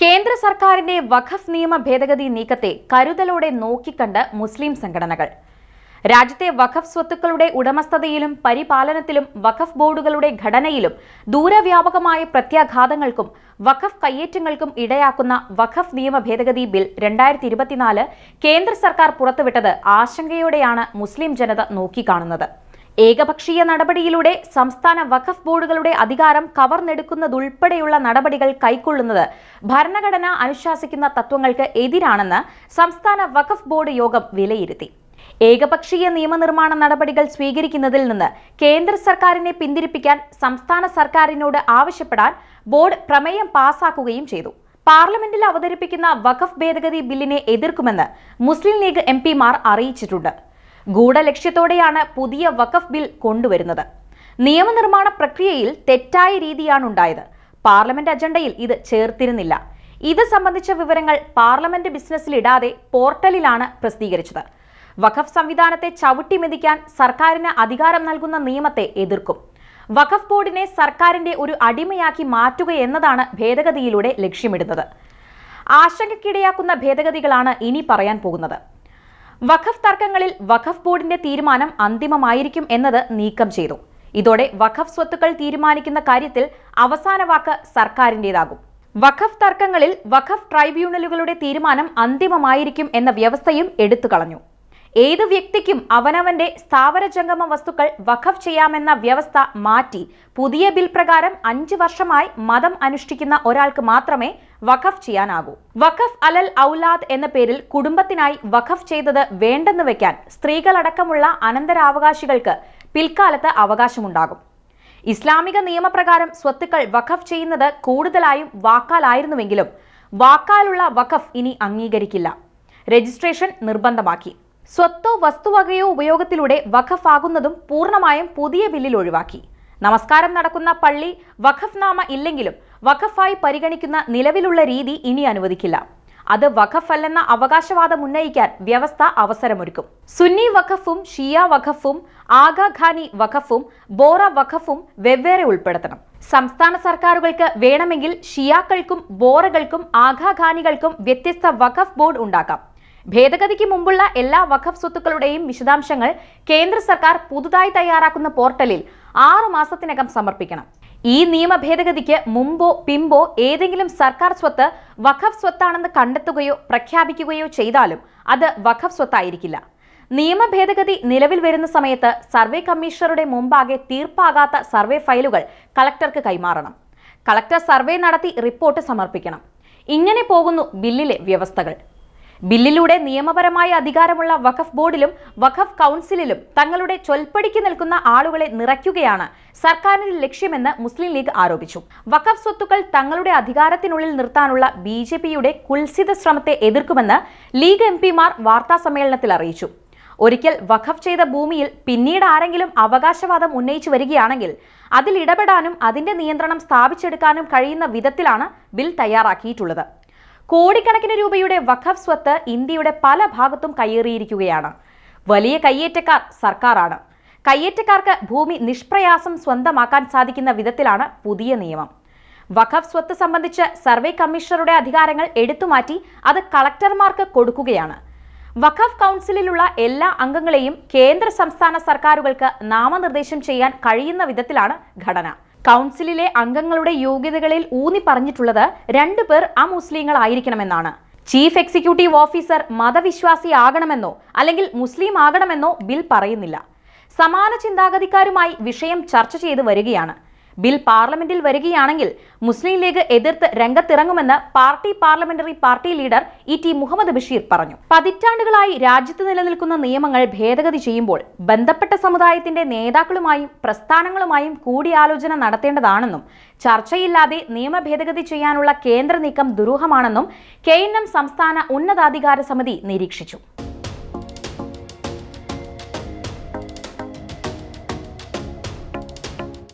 കേന്ദ്ര സർക്കാരിന്റെ വഖഫ് നിയമ ഭേദഗതി നീക്കത്തെ കരുതലോടെ നോക്കിക്കണ്ട് മുസ്ലിം സംഘടനകൾ. രാജ്യത്തെ വഖഫ് സ്വത്തുക്കളുടെ ഉടമസ്ഥതയിലും പരിപാലനത്തിലും വഖഫ് ബോർഡുകളുടെ ഘടനയിലും ദൂരവ്യാപകമായ പ്രത്യാഘാതങ്ങൾക്കും വഖഫ് കയ്യേറ്റങ്ങൾക്കും ഇടയാക്കുന്ന വഖഫ് നിയമ ഭേദഗതി ബിൽ രണ്ടായിരത്തി ഇരുപത്തിനാല് കേന്ദ്ര സർക്കാർ പുറത്തുവിട്ടത് ആശങ്കയോടെയാണ് മുസ്ലിം ജനത നോക്കിക്കാണുന്നത്. ഏകപക്ഷീയ നടപടിയിലൂടെ സംസ്ഥാന വഖഫ് ബോർഡുകളുടെ അധികാരം കവർന്നെടുക്കുന്നതുൾപ്പെടെയുള്ള നടപടികൾ കൈക്കൊള്ളുന്നത് ഭരണഘടന അനുശാസിക്കുന്ന തത്വങ്ങൾക്ക് എതിരാണെന്ന് സംസ്ഥാന വഖഫ് ബോർഡ് യോഗം വിലയിരുത്തി. ഏകപക്ഷീയ നിയമനിർമ്മാണ നടപടികൾ സ്വീകരിക്കുന്നതിൽ നിന്ന് കേന്ദ്ര സർക്കാരിനെ പിന്തിരിപ്പിക്കാൻ സംസ്ഥാന സർക്കാരിനോട് ആവശ്യപ്പെടാൻ ബോർഡ് പ്രമേയം പാസാക്കുകയും ചെയ്തു. പാർലമെന്റിൽ അവതരിപ്പിക്കുന്ന വഖഫ് ഭേദഗതി ബില്ലിനെ എതിർക്കുമെന്ന് മുസ്ലിം ലീഗ് എം അറിയിച്ചിട്ടുണ്ട്. ഗൂഢലക്ഷ്യത്തോടെയാണ് പുതിയ വഖഫ് ബിൽ കൊണ്ടുവരുന്നത്. നിയമനിർമ്മാണ പ്രക്രിയയിൽ തെറ്റായ രീതിയാണ് ഉണ്ടായത് പാർലമെന്റ് അജണ്ടയിൽ ഇത് ചേർത്തിരുന്നില്ല. ഇത് സംബന്ധിച്ച വിവരങ്ങൾ പാർലമെന്റ് ബിസിനസ്സിൽ ഇടാതെ പോർട്ടലിലാണ് പ്രസിദ്ധീകരിച്ചത്. വഖഫ് സംവിധാനത്തെ ചവിട്ടിമെതിക്കാൻ സർക്കാരിന് അധികാരം നൽകുന്ന നിയമത്തെ എതിർക്കും. വഖഫ് ബോർഡിനെ സർക്കാരിന്റെ ഒരു അടിമയാക്കി മാറ്റുക എന്നതാണ് ഭേദഗതിയിലൂടെ ലക്ഷ്യമിടുന്നത്. ആശങ്കക്കിടയാക്കുന്ന ഭേദഗതികളാണ് ഇനി പറയാൻ പോകുന്നത്. വഖഫ് തർക്കങ്ങളിൽ വഖഫ് ബോർഡിന്റെ തീരുമാനം അന്തിമമായിരിക്കും എന്നത് നീക്കം ചെയ്തു. ഇതോടെ വഖഫ് സ്വത്തുക്കൾ തീരുമാനിക്കുന്ന കാര്യത്തിൽ അവസാന വാക്ക് സർക്കാരിന്റെതാകും വഖഫ് തർക്കങ്ങളിൽ വഖഫ് ട്രൈബ്യൂണലുകളുടെ തീരുമാനം അന്തിമമായിരിക്കും എന്ന വ്യവസ്ഥയും എടുത്തു കളഞ്ഞു. ഏത് വ്യക്തിക്കും അവനവന്റെ സ്ഥാവര ജംഗമ വസ്തുക്കൾ വഖഫ് ചെയ്യാമെന്ന വ്യവസ്ഥ മാറ്റി പുതിയ ബിൽ പ്രകാരം അഞ്ച് വർഷമായി മതം അനുഷ്ഠിക്കുന്ന ഒരാൾക്ക് മാത്രമേ വഖഫ് ചെയ്യാനാകൂ. വഖഫ് അലൽ ഔലാദ് എന്ന പേരിൽ കുടുംബത്തിനായി വഖഫ് ചെയ്തത് വേണ്ടെന്ന് വെക്കാൻ സ്ത്രീകളടക്കമുള്ള അനന്തരാവകാശികൾക്ക് പിൽക്കാലത്ത് അവകാശമുണ്ടാകും. ഇസ്ലാമിക നിയമപ്രകാരം സ്വത്തുക്കൾ വഖഫ് ചെയ്യുന്നത് കൂടുതലായും വാക്കാലായിരുന്നുവെങ്കിലും വാക്കാലുള്ള വഖഫ് ഇനി അംഗീകരിക്കില്ല. രജിസ്ട്രേഷൻ നിർബന്ധമാക്കി. സ്വത്തോ വസ്തുവകയോ ഉപയോഗത്തിലൂടെ വഖഫാകുന്നതും പൂർണമായും പുതിയ ബില്ലിൽ ഒഴിവാക്കി. നമസ്കാരം നടക്കുന്ന പള്ളി വഖഫ് നാമ ഇല്ലെങ്കിലും വഖഫായി പരിഗണിക്കുന്ന നിലവിലുള്ള രീതി ഇനി അനുവദിക്കില്ല. അത് വഖഫ് അല്ലെന്ന അവകാശവാദം ഉന്നയിക്കാൻ വ്യവസ്ഥ അവസരമൊരുക്കും. സുന്നി വഖഫും ഷിയ വഖഫും ആഗാഖാനി വഖഫും ബോറ വഖഫും വെവ്വേറെ ഉൾപ്പെടുത്തണം. സംസ്ഥാന സർക്കാരുകൾക്ക് വേണമെങ്കിൽ ഷിയാക്കൾക്കും ബോറകൾക്കും ആഗാഖാനികൾക്കും വ്യത്യസ്ത വഖഫ് ബോർഡ് ഉണ്ടാക്കാം. ഭേദഗതിക്ക് മുമ്പുള്ള എല്ലാ വഖഫ് സ്വത്തുക്കളുടെയും വിശദാംശങ്ങൾ കേന്ദ്ര സർക്കാർ പുതുതായി തയ്യാറാക്കുന്ന പോർട്ടലിൽ ആറു മാസത്തിനകം സമർപ്പിക്കണം. ഈ നിയമ ഭേദഗതിക്ക് മുമ്പോ പിമ്പോ ഏതെങ്കിലും സർക്കാർ സ്വത്ത് വഖഫ് സ്വത്താണെന്ന് കണ്ടെത്തുകയോ പ്രഖ്യാപിക്കുകയോ ചെയ്താലും അത് വഖഫ് സ്വത്തായിരിക്കില്ല. നിയമ ഭേദഗതി നിലവിൽ വരുന്ന സമയത്ത് സർവേ കമ്മീഷണറുടെ മുമ്പാകെ തീർപ്പാകാത്ത സർവേ ഫയലുകൾ കളക്ടർക്ക് കൈമാറണം. കളക്ടർ സർവേ നടത്തി റിപ്പോർട്ട് സമർപ്പിക്കണം. ഇങ്ങനെ പോകുന്നു ബില്ലിലെ വ്യവസ്ഥകൾ. ബില്ലിലൂടെ നിയമപരമായ അധികാരമുള്ള വഖഫ് ബോർഡിലും വഖഫ് കൗൺസിലിലും തങ്ങളുടെ ചൊൽപ്പടിക്ക് നിൽക്കുന്ന ആളുകളെ നിറയ്ക്കുകയാണ് സർക്കാരിന്റെ ലക്ഷ്യമെന്ന് മുസ്ലിം ലീഗ് ആരോപിച്ചു. വഖഫ് സ്വത്തുക്കൾ തങ്ങളുടെ അധികാരത്തിനുള്ളിൽ നിർത്താനുള്ള ബി ജെ പിയുടെ കുൽസിത ശ്രമത്തെ എതിർക്കുമെന്ന് ലീഗ് എം പിമാർ വാർത്താസമ്മേളനത്തിൽ അറിയിച്ചു. ഒരിക്കൽ വഖഫ് ചെയ്ത ഭൂമിയിൽ പിന്നീട് ആരെങ്കിലും അവകാശവാദം ഉന്നയിച്ചു വരികയാണെങ്കിൽ അതിൽ ഇടപെടാനും അതിന്റെ നിയന്ത്രണം സ്ഥാപിച്ചെടുക്കാനും കഴിയുന്ന വിധത്തിലാണ് ബിൽ തയ്യാറാക്കിയിട്ടുള്ളത്. കോടിക്കണക്കിന് രൂപയുടെ വഖഫ് സ്വത്ത് ഇന്ത്യയുടെ പല ഭാഗത്തും കയ്യേറിയിരിക്കുകയാണ്. വലിയ കയ്യേറ്റക്കാർ സർക്കാരാണ്. കയ്യേറ്റക്കാർക്ക് ഭൂമി നിഷ്പ്രയാസം സ്വന്തമാക്കാൻ സാധിക്കുന്ന വിധത്തിലാണ് പുതിയ നിയമം. വഖഫ് സ്വത്ത് സംബന്ധിച്ച് സർവേ കമ്മീഷണറുടെ അധികാരങ്ങൾ എടുത്തുമാറ്റി അത് കളക്ടർമാർക്ക് കൊടുക്കുകയാണ്. വഖഫ് കൗൺസിലിലുള്ള എല്ലാ അംഗങ്ങളെയും കേന്ദ്ര സംസ്ഥാന സർക്കാരുകൾക്ക് നാമനിർദ്ദേശം ചെയ്യാൻ കഴിയുന്ന വിധത്തിലാണ് ഘടന. കൗൺസിലിലെ അംഗങ്ങളുടെ യോഗ്യതകളിൽ ഊന്നി പറഞ്ഞിട്ടുള്ളത് രണ്ടുപേർ അമുസ്ലിങ്ങളായിരിക്കണമെന്നാണ്. ചീഫ് എക്സിക്യൂട്ടീവ് ഓഫീസർ മതവിശ്വാസിയാകണമെന്നോ അല്ലെങ്കിൽ മുസ്ലിം ആകണമെന്നോ ബിൽ പറയുന്നില്ല. സമാന ചിന്താഗതിക്കാരുമായി വിഷയം ചർച്ച ചെയ്തു വരികയാണ്. ബിൽ പാർലമെന്റിൽ വരികയാണെങ്കിൽ മുസ്ലിം ലീഗ് എതിർത്ത് രംഗത്തിറങ്ങുമെന്ന് party parliamentary party leader E T Muhammad Basheer പറഞ്ഞു. പതിറ്റാണ്ടുകളായി രാജ്യത്ത് നിലനിൽക്കുന്ന നിയമങ്ങൾ ഭേദഗതി ചെയ്യുമ്പോൾ ബന്ധപ്പെട്ട സമുദായത്തിന്റെ നേതാക്കളുമായും പ്രസ്ഥാനങ്ങളുമായും കൂടിയാലോചന നടത്തേണ്ടതാണെന്നും ചർച്ചയില്ലാതെ നിയമ ഭേദഗതി ചെയ്യാനുള്ള കേന്ദ്ര നീക്കം ദുരൂഹമാണെന്നും കെ സംസ്ഥാന ഉന്നതാധികാര സമിതി നിരീക്ഷിച്ചു.